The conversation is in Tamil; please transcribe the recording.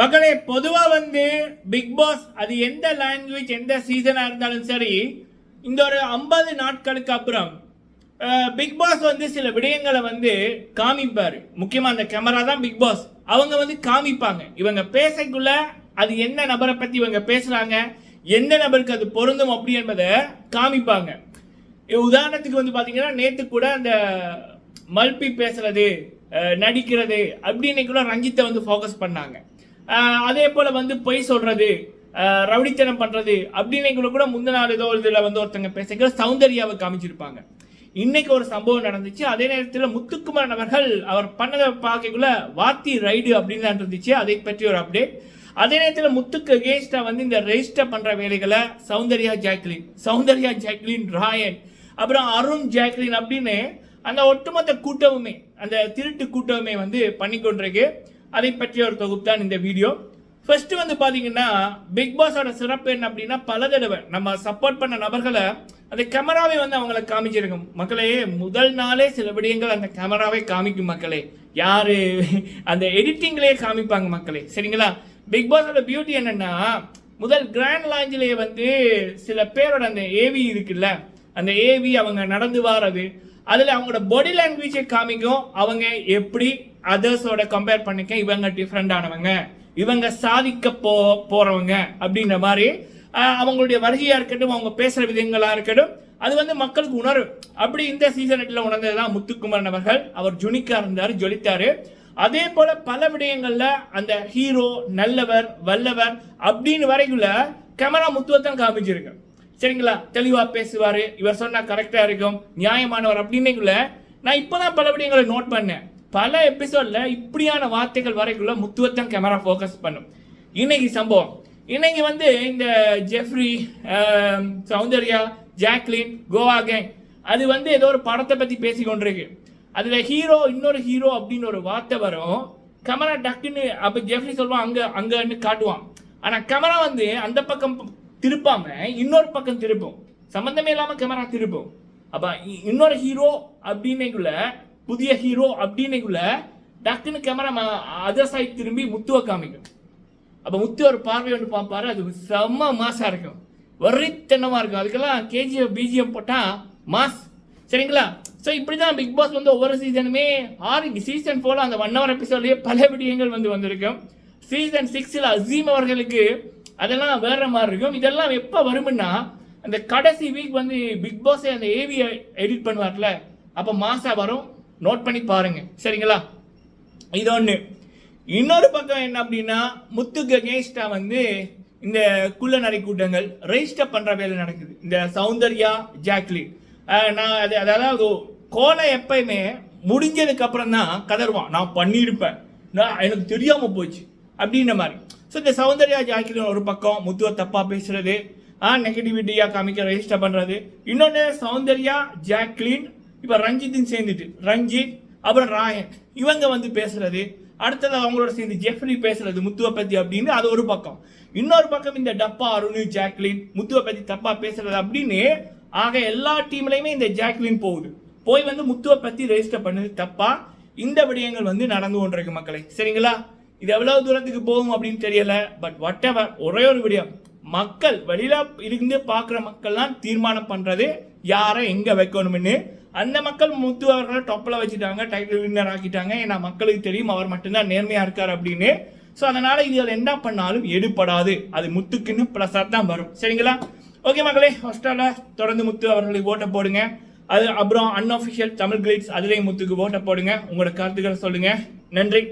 மக்களே பொதுவாக வந்து பிக் பாஸ் அது எந்த லாங்குவேஜ் எந்த சீசனாக இருந்தாலும் சரி இந்த ஒரு ஐம்பது நாட்களுக்கு அப்புறம் பிக் பாஸ் வந்து சில விடயங்களை வந்து காமிப்பார். முக்கியமாக அந்த கேமரா தான் பிக் பாஸ் அவங்க வந்து காமிப்பாங்க. இவங்க பேசக்குள்ள அது என்ன நபரை பற்றி இவங்க பேசுகிறாங்க எந்த நபருக்கு அது பொருந்தும் அப்படி என்பதை காமிப்பாங்க. உதாரணத்துக்கு வந்து பார்த்தீங்கன்னா நேற்று கூட அந்த மல்பி பேசுறது நடிக்கிறது அப்படின்னு கூட ரஞ்சித்தை வந்து ஃபோக்கஸ் பண்ணாங்க. அதே போல் வந்து பொய் சொல்கிறது ரவுடித்தனம் பண்ணுறது அப்படின்னு கூட முந்தின நாள் ஏதோ இதில் வந்து ஒருத்தங்க பேசுகிற சௌந்தர்யாவை காமிச்சிருப்பாங்க. இன்னைக்கு ஒரு சம்பவம் நடந்துச்சு. அதே நேரத்தில் முத்துக்குமரன் அவர்கள் அவர் பண்ணதை பார்க்கக்குள்ள வாத்தி ரைடு அப்படின்னு தான் இருந்துச்சு. அதை பற்றி ஒரு அப்டேட் அதே நேரத்தில் முத்துக்கு அகேன்ஸ்டாக வந்து இந்த ரெஜிஸ்டர் பண்ணுற வேலைகளை சௌந்தர்யா ஜாக்லின் சௌந்தர்யா ஜாக்லின் ராயன் அப்புறம் அருண் ஜாக்லின் அப்படின்னு அந்த ஒட்டுமொத்த கூட்டமுமே அந்த திருட்டு கூட்டமுமே வந்து பண்ணி கொண்டிருக்கு அதை பற்றிய ஒரு தொகுப்பு தான் இந்த வீடியோ. ஃபர்ஸ்ட் வந்து பார்த்தீங்கன்னா பிக் பாஸோட சிறப்பு என்ன அப்படின்னா பல தடவை நம்ம சப்போர்ட் பண்ண நபர்களை அந்த கேமராவை வந்து அவங்கள காமிச்சிருக்கும். மக்களே முதல் நாளே சில விடயங்கள் அந்த கேமராவை காமிக்கும் மக்களே. யார்? அந்த எடிட்டிங்லேயே காமிப்பாங்க மக்களே. சரிங்களா? பிக் பாஸோட பியூட்டி என்னென்னா முதல் கிராண்ட் லாஞ்சிலேயே வந்து சில பேரோட அந்த ஏவி இருக்குல்ல அந்த ஏவி அவங்க நடந்து வாரது அதில் அவங்களோட பாடி லாங்குவேஜை காமிக்கும். அவங்க எப்படி அதர்ஸோட கம்பேர் பண்ணிக்க இவங்க டிஃப்ரெண்டானவங்க இவங்க சாதிக்க போ போறவங்க அப்படின்ற மாதிரி அவங்களுடைய வருகையா இருக்கட்டும் அவங்க பேசுற விதங்களா இருக்கட்டும் அது வந்து மக்களுக்கு உணரும் அப்படி இந்த சீசன் எட்டில் உணர்ந்ததுதான் முத்துக்குமரன் அவர்கள். அவர் ஜுனிக்கா இருந்தார் ஜொலித்தாரு. அதே போல பல விடயங்கள்ல அந்த ஹீரோ நல்லவர் வல்லவர் அப்படின்னு வரைக்குள்ள கேமரா முத்துவத்தான் காமிச்சிருக்கு. சரிங்களா? தெளிவா பேசுவாரு. இவர் சொன்னா கரெக்டா இருக்கும். நியாயமானவர் அப்படின்னுக்குள்ள நான் இப்பதான் பல விடயங்களை நோட் பண்ணேன். பல எபிசோட்ல இப்படியான வார்த்தைகள் வரைக்குள்ள முத்துவத்தான் கேமரா ஃபோக்கஸ் பண்ணும். இன்னைக்கு சம்பவம். இன்னைக்கு வந்து இந்த Jeffrey Soundarya Jacqueline Goa gang அது வந்து ஏதோ ஒரு படத்தை பற்றி பேசி கொண்டிருக்கு. அதில் ஹீரோ இன்னொரு ஹீரோ அப்படின்னு ஒரு வார்த்தை வரும். கமரா டக்குன்னு அப்போ ஜெஃப்ரி சொல்லுவான் அங்கே அங்கேன்னு காட்டுவான். ஆனால் கேமரா வந்து அந்த பக்கம் திருப்பாம இன்னொரு பக்கம் திருப்பும். சம்மந்தமே இல்லாமல் கேமரா திருப்பும். அப்போ இ- இன்னொரு ஹீரோ அப்படின்னைக்குள்ள புதிய ஹீரோ அப்படின்னைக்குள்ள டக்குன்னு கேமரா அதர் சைட் திரும்பி முத்துவ காமிக்கும். அப்போ முத்து ஒரு பார்வை ஒன்று பார்ப்பாரு அது செம்ம மாசாக இருக்கும். வரித்தனமாக இருக்கும். அதுக்கெல்லாம் கேஜிஎஃப் பிஜிஎம் போட்டால் மாஸ் சரிங்களா? ஸோ இப்படி தான் பிக் பாஸ் வந்து ஒவ்வொரு சீசனுமே ஆறு சீசன் ஃபோரில் அந்த ஒன் ஹவர் எபிசோட்லேயே பல விடயங்கள் வந்து வந்திருக்கும். சீசன் சிக்ஸில் அசீம் அவர்களுக்கு அதெல்லாம் வேற மாதிரி இருக்கும். இதெல்லாம் எப்போ வரும்னா அந்த கடைசி வீக் வந்து பிக் பாஸே அந்த ஏவி எடிட் பண்ணுவார்ல அப்போ மாசாக வரும். நோட் பண்ணி பாருங்க. சரிங்களா? இது ஒன்று இன்னொரு பக்கம் என்ன அப்படின்னா முத்துக்கு அகேன்ஸ்டாக வந்து இந்த குள்ள நடை கூட்டங்கள் ரெஜிஸ்டர் பண்ணுற வேலை நடக்குது. இந்த சௌந்தர்யா ஜாக்லின். நான் அது அதாவது கோலை எப்பயுமே முடிஞ்சதுக்கு அப்புறம் தான் கதருவான். நான் பண்ணியிருப்பேன். நான் எனக்கு தெரியாமல் போச்சு. அப்படின்ற மாதிரி. ஸோ இந்த சௌந்தர்யா ஜாக்லின் ஒரு பக்கம் முத்துவ தப்பாக பேசுறது நெகட்டிவிட்டியாக காமிக்க ரெஜிஸ்டர் பண்ணுறது இன்னொன்று சௌந்தர்யா ஜாக்லின் இப்போ ரஞ்சித்தின் சேர்ந்துட்டு ரஞ்சித் அப்புறம் ராயன் இவங்க வந்து பேசுறது அடுத்தது அவங்களோட சேர்ந்து ஜெஃப்ரி பேசுறது முத்துவப்பத்தி அப்படின்னு அது ஒரு பக்கம். இன்னொரு பக்கம் இந்த டப்பா அருண் ஜாக்லின் முத்துவப்பத்தி தப்பா பேசுறது அப்படின்னு ஆக எல்லா டீம்லையுமே இந்த ஜாக்லின் போகுது. போய் வந்து முத்துவ பத்தி ரெஜிஸ்டர் பண்ணது தப்பா. இந்த விடயங்கள் வந்து நடந்து கொண்டிருக்கு மக்களை. சரிங்களா? இது எவ்வளவு தூரத்துக்கு போகும் அப்படின்னு தெரியல. பட் வாட் எவர் ஒரே ஒரு விடயம். மக்கள் வெளியில இருந்து பார்க்குற மக்கள்லாம் தீர்மானம் பண்றது யாரை எங்க வைக்கணும்னு. அந்த மக்கள் முத்து அவர்களை டொப்பில் வச்சுட்டாங்க டைட்டில் வின்னர் ஆக்கிட்டாங்க. ஏன்னா மக்களுக்கு தெரியும் அவர் மட்டும்தான் நேர்மையாக இருக்கார் அப்படின்னு. ஸோ அதனால் இதில் என்ன பண்ணாலும் எடுபடாது. அது முத்துக்குன்னு ப்ளஸாக தான் வரும். சரிங்களா? ஓகே மக்களே ஹாஸ்டல்ல தொடர்ந்து முத்து அவர்களை ஓட்ட போடுங்க. அது அப்புறம் அன்அஃபிஷியல் தமிழ் கிளிட்ஸ் அதுலேயும் முத்துக்கு ஓட்ட போடுங்க. உங்களோட கருத்துக்களை சொல்லுங்கள் நன்றி.